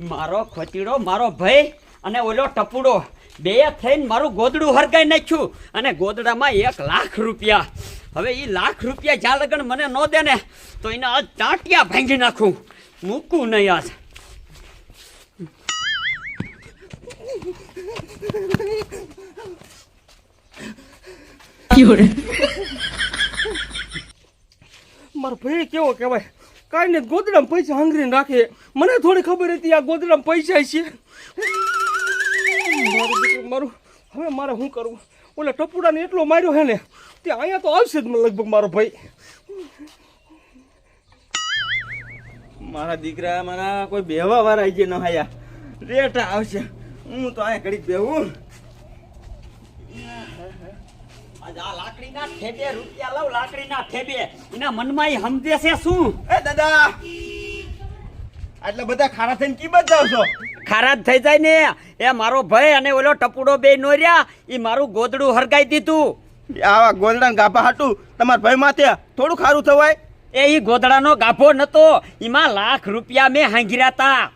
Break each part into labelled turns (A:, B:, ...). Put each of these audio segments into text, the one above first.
A: મારો ખોચીડો, મારો ભાઈ અને ઓલો ટપુડો. બે થઈને મારું ગોદડું હરગાઈ નાખ્યું અને ગોદડામાં એક લાખ રૂપિયા. હવે એ લાખ રૂપિયા જ્યાં લગન મને ન દે ને તો એના આજ ટાંટિયા ભાંગી નાખું. મૂકું નહીં આજ.
B: મારો ભાઈ કેવો કહેવાય? કાંઈ ને ગોદડામાં પૈસા હાંગરીને રાખે. મને થોડી ખબર હતી આ ગોદડામાં પૈસા છે. મારું મારું, હવે મારે શું કરવું? ઓલે ટપુડાને એટલો માર્યો હે ને, તે અહીંયા તો આવશે જ મને લગભગ મારો ભાઈ.
C: મારા દીકરા, મારા કોઈ બેહવા વાળા જે ન હાયા. રેટા આવશે. હું તો અહીંયા ઘડીક બેહું.
A: લાકડીના ઠેબે રૂપિયા લઉં લાકડીના ઠેબે. એના મનમાં એ સમજે છે શું?
C: એ દાદા આટલા બધા ખારા થઈને કી જાવ છો?
A: ખરાબ થઈ જાય ને. એ મારો ભાઈ અને ઓલો ટપુડો બે નો રહ્યા એ મારું ગોદડું હરગાઈ દીધું.
C: આવા ગોલડા ગાભા હાટું તમારા ભાઈ માથે થોડું ખારું થવાય?
A: એ ઈ ગોદડાનો ગાભો નતો એમાં લાખ રૂપિયા મેં હાંગર્યા તા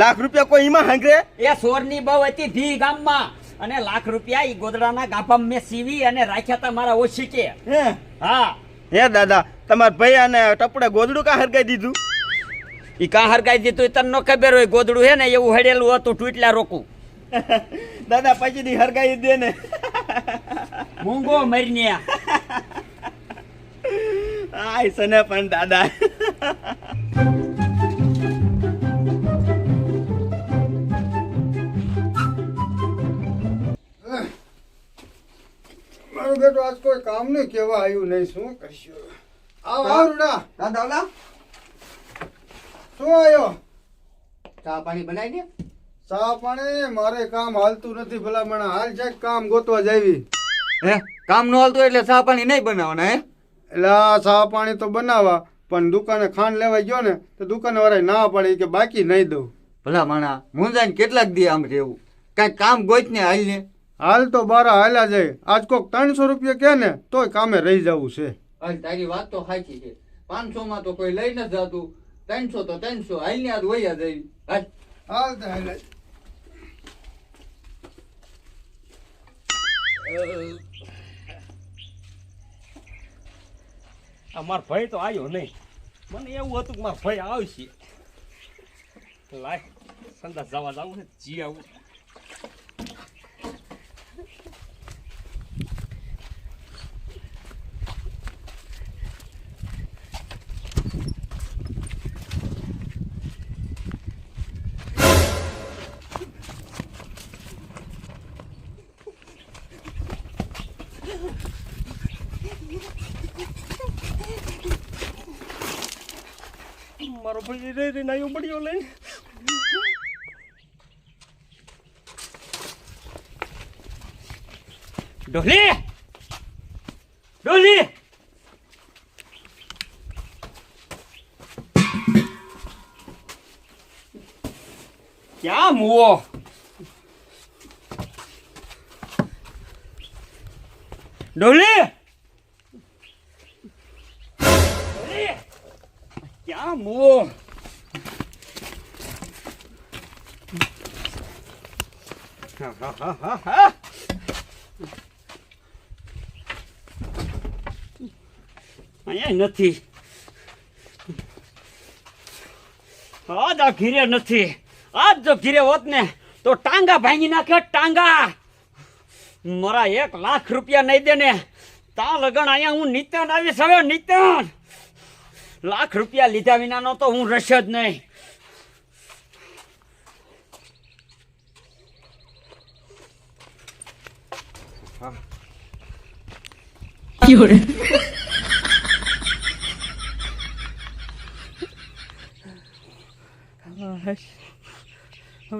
C: લાખ રૂપિયા કોઈ એમાં હાંગરે?
A: એ સોરની બહુ હતી ધી ગામમાં. અને લાખ રૂપિયા ઈ ગોદડાના ગાભામાં મેં સીવી અને રાખ્યા તા મારા ઓછી
C: કે.
A: હા?
C: હે. દાદા તમારા ભાઈ અને ટપડે ગોદડું કા હરગાઈ દીધું?
A: ઈ કા હરગાઈ દીધું તને ન ખબર હોય ગોદડું હે ને એવું હડેલું હતું ટૂટલા રોકું.
C: દાદા પછી ની હરગાઈ દે ને.
A: મૂંગો મરીને
C: આય સને પણ દાદા.
D: બેટો આજ કોઈ કામ નહીં કેવા આવ્યું નહીં શું કરશું? આવ આવ રૂડા
E: દાદા. ઓલા
D: શું આવ્યો?
E: ચા પાણી બનાવી દે.
D: ચા પાણી? મારે કામ હાલતું નથી ભલામણ. હાલ છે કામ ગોતવા જાવી
E: હે? કામ ન હાલતું એટલે ચા પાણી નહીં બનાવવાના હે?
D: એટલે આ ચા પાણી તો બનાવવા પણ દુકાને ખાંડ લેવા ગયો ને તો દુકાન વાળા ના પાડી કે બાકી નહીં દઉં.
E: ભલા માણા મુંજાઈને કેટલાક દી આમ રહેવું. કાંઈક કામ ગોત ને હાલ ને
D: હાલ તો બારા હાલ્યા જાય આજ કોક ત્રણસો રૂપિયા કે ને તોય કામે રહી જવું છે.
E: તારી વાત તો સાચી છે. પાંચસો માં તો કોઈ લઈ નથી જતું. ત્રણસો તો ત્રણસો. હાલ ને આજ વૈયા જઈ. હાલ.
D: હાલ તો હાલ.
B: આ મારો ભાઈ તો આવ્યો નહીં. મને એવું હતું કે મારો ભાઈ આવશે. લાય સંદાસ જવા જવું છે જી આવું. મારો ભાઈ રે રે નાયો બળ્યો લઈને
A: ડોલી! ડોલી! ક્યાં મુવો? ડોલી! ક્યાં મુવો હા હા હા હા હા અહીંયા નથી. આ ઘીરે નથી. આજ જો ઘીરે હોત ને તો ટાંગા ભાંગી નાખે, ટાંગા. મારા એક લાખ રૂપિયા નહીં દે ને, તા લગન અહીંયા હું નિત્યન આવીશ હવે નિત્યન લાખ રૂપિયા લીધા વિનાનો તો હું રશ જ નહીં.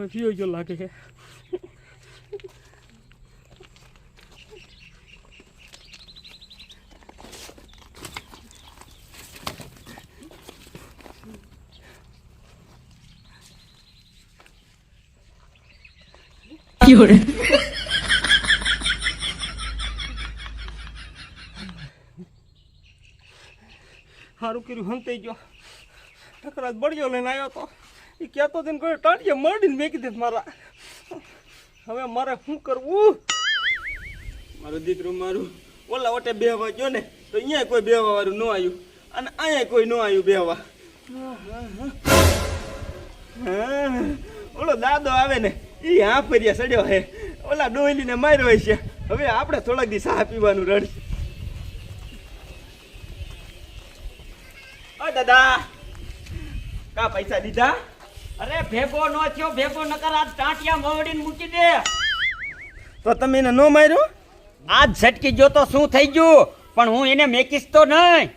B: હવે પીઓ ગયો લાગે છે સારું કર્યું હંતાઈ ગયો. ટકરાજ બળ્યો લઈને આવ્યો તો. એ કહેતો તેને કોઈ ટાંટીએ મરડીને મેકી દે મારા. હવે મારે શું કરવું?
C: મારું દીકરું મારું, ઓલા ઓટે બેહવા ગયો ને, તો અહીંયા કોઈ બેહવા વાળું ન આવ્યું. અને અહીંયા કોઈ ન આવ્યું બેહવા. ઓલો દાદો આવે ને એ હા ફર્યા સડ્યો હે. ઓલા ડોયલીને માર્યો છે હવે આપણે થોડાક દી સાહ પીવાનું રડશે. દાદા, કા પૈસા દીધા?
A: અરે ભેગો નો થયો ભેગો નકર આ ટાંટિયા મોવડીને મૂકી દે.
C: તો તમે એને ન માર્યો?
A: આજ ઝટકી ગયો તો શું થઈ ગયું? પણ હું એને મેકીશ તો નહીં.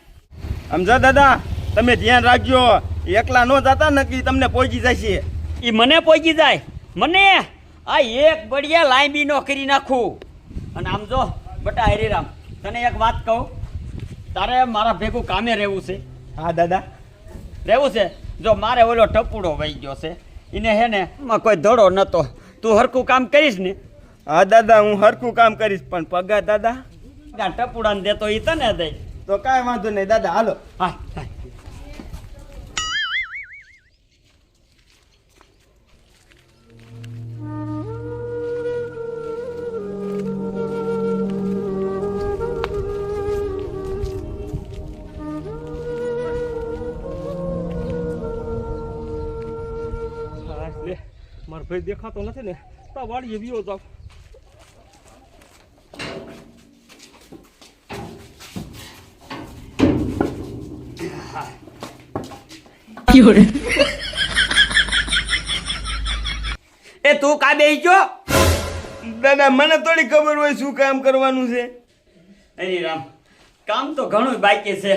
C: સમજો દાદા? તમે ધ્યાન રાખજો એકલા ન જતા નક્કી તમને પહોંચી જશે.
A: એ મને પહોંચી જાય. મને? આ એક બળિયા લાંબી નો કરી નાખું. અને આમ જો બટા હરિરામ તને એક વાત કહું. તારે મારા ભેગું કામે રહેવું છે?
C: હા દાદા.
A: રહેવું છે? જો મારે ઓલો ટપુડો વહી ગયો છે એને હે ને એમાં કોઈ ધડો નતો. તું હરખું કામ કરીશ ને?
C: હા દાદા હું હરખું કામ કરીશ પણ પગાર દાદા?
A: ટપુડાને દેતો એ તને દે
C: તો કાંઈ વાંધો નહીં દાદા હાલો.
A: હા,
B: મારો ભાઈ દેખાતો નથી ને તો વાળીએ વિયો જાવ.
A: એ તું કા બેસી ગયો?
C: દાદા મને થોડી ખબર હોય શું કામ કરવાનું છે.
A: હરિરામ કામ તો ઘણું બાકી છે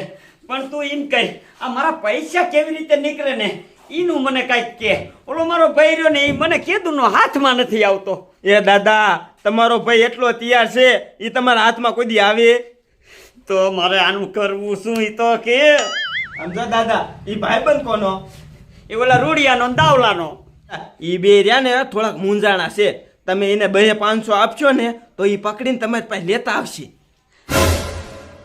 A: પણ તું એમ કહી આ મારા પૈસા કેવી રીતે નીકળે ને? એનું મને કાંઈક કે. ઓલો મારો ભાઈ રહ્યો ને એ મને કેદુનો હાથમાં નથી આવતો.
C: એ દાદા, તમારો ભાઈ એટલો તૈયાર છે એ તમારા હાથમાં કોઈ આવે?
A: તો મારે આનું કરવું શું એ તો કે?
C: સમજો દાદા એ ભાઈબંધ કોનો?
A: એ ઓલા રૂડિયાનો દાવલાનો.
C: એ બે રહ્યા ને થોડાક મૂંઝાણા છે. તમે એને બે પાંચસો આપશો ને, તો એ પકડીને તમારી પાસે લેતા આવશે.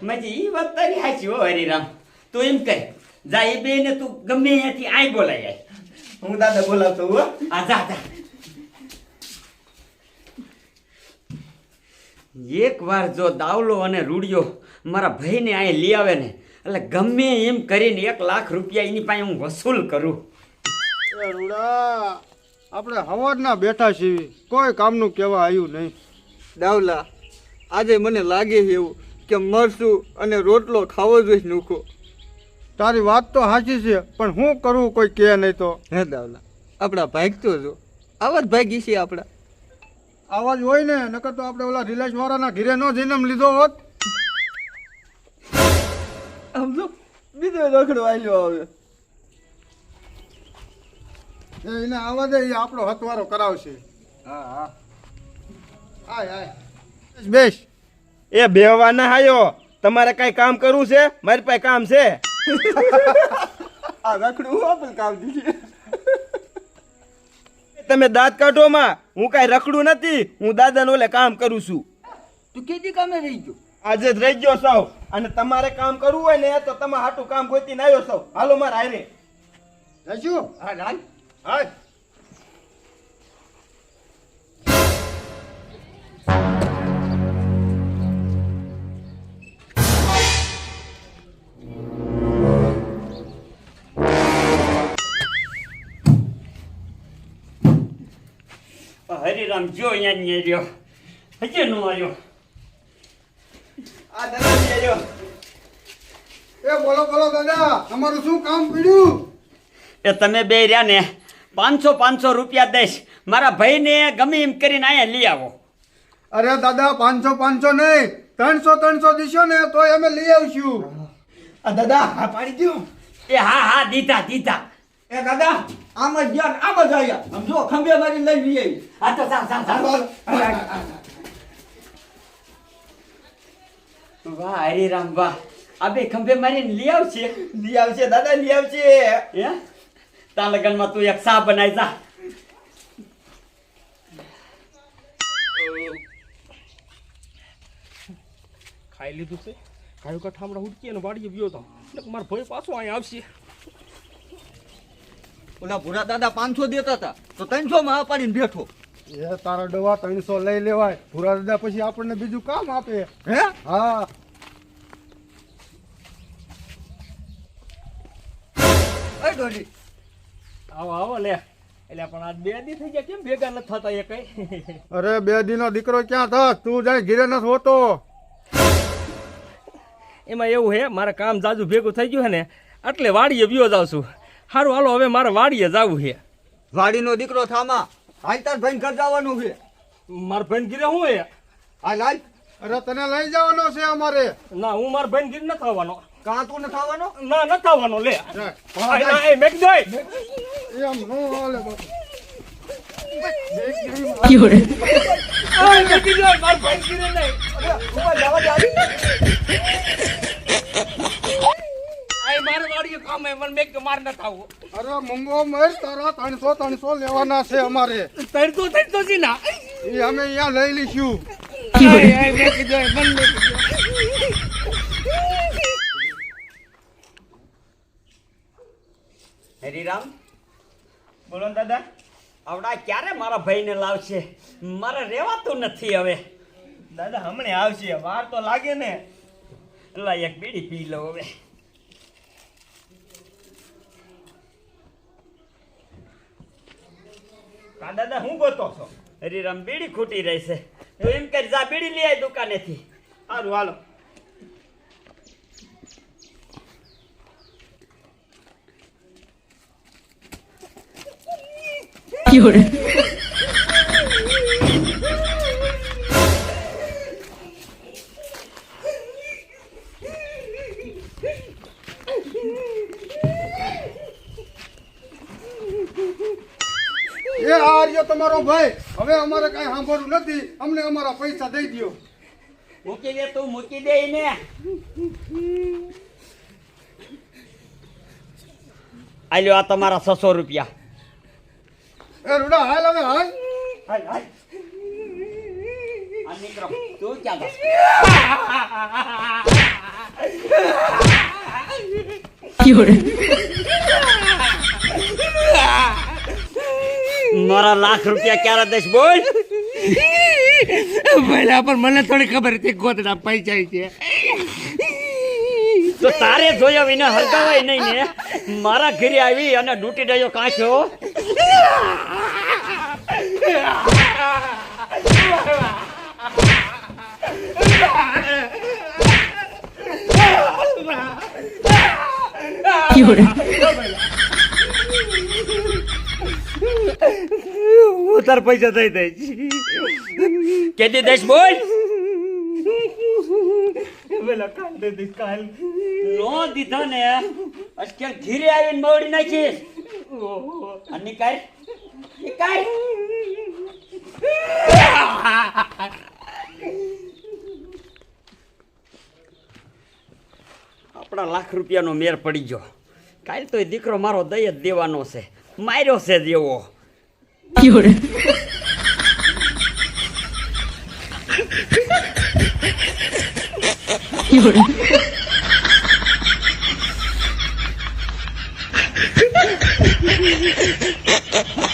A: મજી એ વાત તારી હાચી હો, હરિરામ. તું એમ કહે જા એ બે ને તું ગમે ત્યાંથી આય બોલાય આય.
C: હું દાદા બોલાવતો હો.
A: આ જા જા. એક વાર જો દાવલો અને રૂડિયો મારા ભાઈને અહીં લઈ આવે ને એટલે ગમે એમ કરીને એક લાખ રૂપિયા એની પાસે હું વસૂલ કરું.
D: રૂડા આપણે હવારના બેઠા છીએ. કોઈ કામનું કહેવા આવ્યું નહીં.
E: દાવલા આજે મને લાગે છે એવું કે મરશું અને રોટલો ખાવો જોઈએ નૂખો.
D: તારી વાત તો સાચી છે પણ હું કરું કોઈ કહે નહીં તો?
E: હે દાવલા આપણા ભાઈ તો જો. આવા જ ભાગી છે આપણા.
D: આવાજ હોય ને નકર તો આપણે ઓલા રિલાયન્સ વાળાના ઘીરે નો જન્મ લીધો હોત.
E: આમ તો બીજો રખડો આવ્યો હવે
D: એ એને આવા દે એ આપણો હથવારો કરાવશે. હા હા. આય આય. બેસ
C: એ બેવાના હાયો. આયો તમારે કઈ કામ કરવું છે? મારી પાસે કામ છે.
E: આ રખડું આપલ આપણે છે
C: તમે દાંત કાઢો માં. હું કાંઈ રખડું નથી. હું દાદાને ઓલે કામ કરું છું.
E: તું કેદી કામે રહી ગયો?
C: આજે જ રહી ગયો સૌ અને તમારે કામ કરવું હોય ને તો તમે હાટું કામ ગોતીને આવ્યો સૌ હાલો મારા હારે.
D: રજુ?
E: હા લાલ.
D: હાય
A: હરિરામ જો અહીંયા ને રહ્યો હજી નો આવ્યો
C: આ દાદા આવ્યો
D: એ બોલો બોલો દાદા તમારું શું કામ પડ્યું?
A: એ તમે બે રહ્યા ને પાંચસો પાંચસો રૂપિયા દઈશ. મારા ભાઈને ગમે એમ કરીને અહીંયા લઈ આવો.
D: અરે દાદા પાંચસો પાંચસો નહીં. ત્રણસો ત્રણસો દીશો ને તોય અમે લઈ આવશું.
C: આ દાદા હા પાડી દો
A: એ હા હા દીધા દીધા.
E: એ દાદા આમ જ ગયા આમ જ આવ્યા. સમજો ખંભે મારી લઈ લઈ આવી.
A: આ તો જા જા જા વાહ હરિરામ વાહ. આ બે ખંભે મારીને લઈ આવશે.
C: લઈ આવશે દાદા લઈ આવશે.
A: હે? તા લગનમાં તું એક સા બનાવી જા.
B: ખાઈ લીધું છે? ખાયું કા ઠામડા ઉડકી અને વાડીએ ગયો તો. મારો ભાઈ પાછો અહીંયા આવશે.
E: ઓલા ભૂરા દાદા પાંચસો દેતા હતા. તો ત્રણસો માં પાડીને બેઠો.
D: એ તારા ડવા ત્રણસો લઈ લેવાય. ભૂરા દાદા પછી આપણને બીજું કામ આપે.
E: હે?
D: હા.
E: એ ડોલી.
B: આવો આવો લે. એટલે પણ આ બે દી થઈ ગયા. કેમ ભેગા નથી થતા એ કઈ?
D: અરે બે દીનો દીકરો ક્યાં થા તું જાય ઘીરે નથી હોતો.
B: એમાં એવું હે મારે કામ જાજુ ભેગું થઈ ગયું હે ને એટલે વાડીએ વ્યો જાવ છું. સારું હાલો હવે મારે વાડીએ જવું છે.
E: વાડીનો દીકરો થામા હાલ તાર ભાઈ ઘર જવાનું છે.
B: માર ભાઈ ગીરે હું હે
E: આ લાઈ
D: અરે તને લઈ જવાનો છે અમારે.
B: ના હું માર ભાઈ ગીર નથી થવાનો.
E: કાં તું ન થવાનો?
B: ના ન થવાનો લે.
D: જા.
B: ના, એ મેક દે
D: એમ નો હાલે બાપુ.
B: ઓય, મેકી દોય માર ભાઈ ગીરે નહીં.
E: ઉપર જવા દે
B: વાડીએ કામ કે મને માર નથી આવવું
D: અરે મંગો મર તારા ત્રણસો ત્રણસો લેવાના છે અમારે.
B: 300 300 જી ના
D: એ અમે અહીંયા લઈ લીશું
B: આય, મને
A: હરિરામ
C: બોલો ને દાદા
A: આવડા ક્યારે મારા ભાઈને લાવશે? મારે રહેવાતું નથી હવે.
C: દાદા હમણે આવશે વાર તો લાગે ને.
A: લા એક બીડી પી લો હવે.
C: કા દાદા હું ગોતો છો?
A: હરિરામ બીડી ખૂટી રહેશે તો એમ કરી જા બીડી લઈ આય દુકાનેથી.
C: સારું હાલો.
D: એ આ રહ્યો તમારો ભાઈ હવે અમારે કઈ સાંભળવું નથી. અમને અમારા પૈસા દઈ દ્યો.
A: મૂકી દે તું મૂકી દે ને આલ્યો આ તમારા છસો રૂપિયા.
D: એ રૂડા હાલ હવે હાલ.
A: હાલ હાલ. નીકળો. તું ક્યાં જા મારા લાખ રૂપિયા ક્યારે દઈશ બોલ
B: પહેલા પણ મને થોડી ખબર હતી ગોતડા પૈસા છે
A: તો તારે જોયા વિના હલકાવાય નહીં ને મારા ઘરે આવી અને ડૂટી ડાયો કાંચો
B: હું તાર પૈસા થઈ દઈશ
A: કેદી દેશ બોલ?
B: પેલા કાલ દે દઈશ કાલ.
A: લો દીધો ને. અજકેલ ધીરે આવીને મવડી નાખીશ. અને નીકાળ. નીકાળ. આપણા લાખ રૂપિયાનો મેર પડી ગયો. કાલ તો એ દીકરો મારો દઈ જ દેવાનો છે. માર્યો છે 有
F: 人，有人。